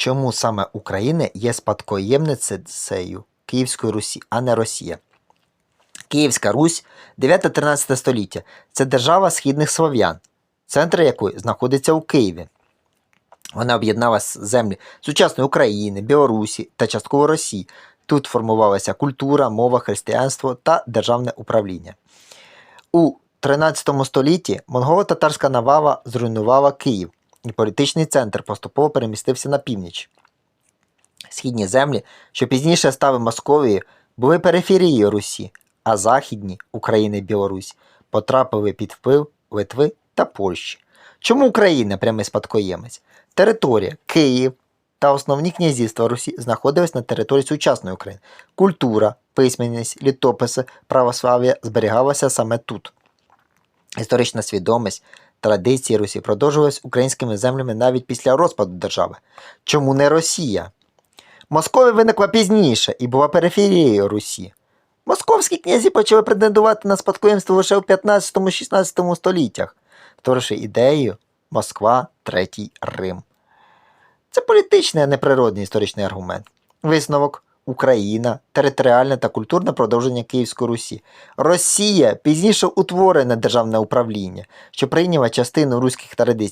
Чому саме Україна є спадкоємницею Київської Русі, а не Росія? Київська Русь 9-13 століття це держава східних слов'ян, центр якої знаходиться у Києві. Вона об'єднала землі сучасної України, Білорусі та частково Росії. Тут формувалася культура, мова, християнство та державне управління. У 13 столітті монголо-татарська навала зруйнувала Київ, і політичний центр поступово перемістився на північ. Східні землі, що пізніше стали Московією, були периферією Русі, а західні України і Білорусь потрапили під вплив Литви та Польщі. Чому Україна прямий спадкоємець? Територія Київ та основні князівства Русі знаходились на території сучасної України. Культура, письменність, літописи, православ'я зберігалися саме тут. Історична свідомість, традиції Русі продовжувалися українськими землями навіть після розпаду держави. Чому не Росія? Московія виникла пізніше і була периферією Русі. Московські князі почали претендувати на спадкоємство лише у 15-16 століттях, створивши ідею Москва, Третій Рим. Це політичний, а не природний історичний аргумент. Висновок Україна, територіальне та культурне продовження Київської Русі. Росія пізніше утворене державне управління, що прийняла частину руських традицій.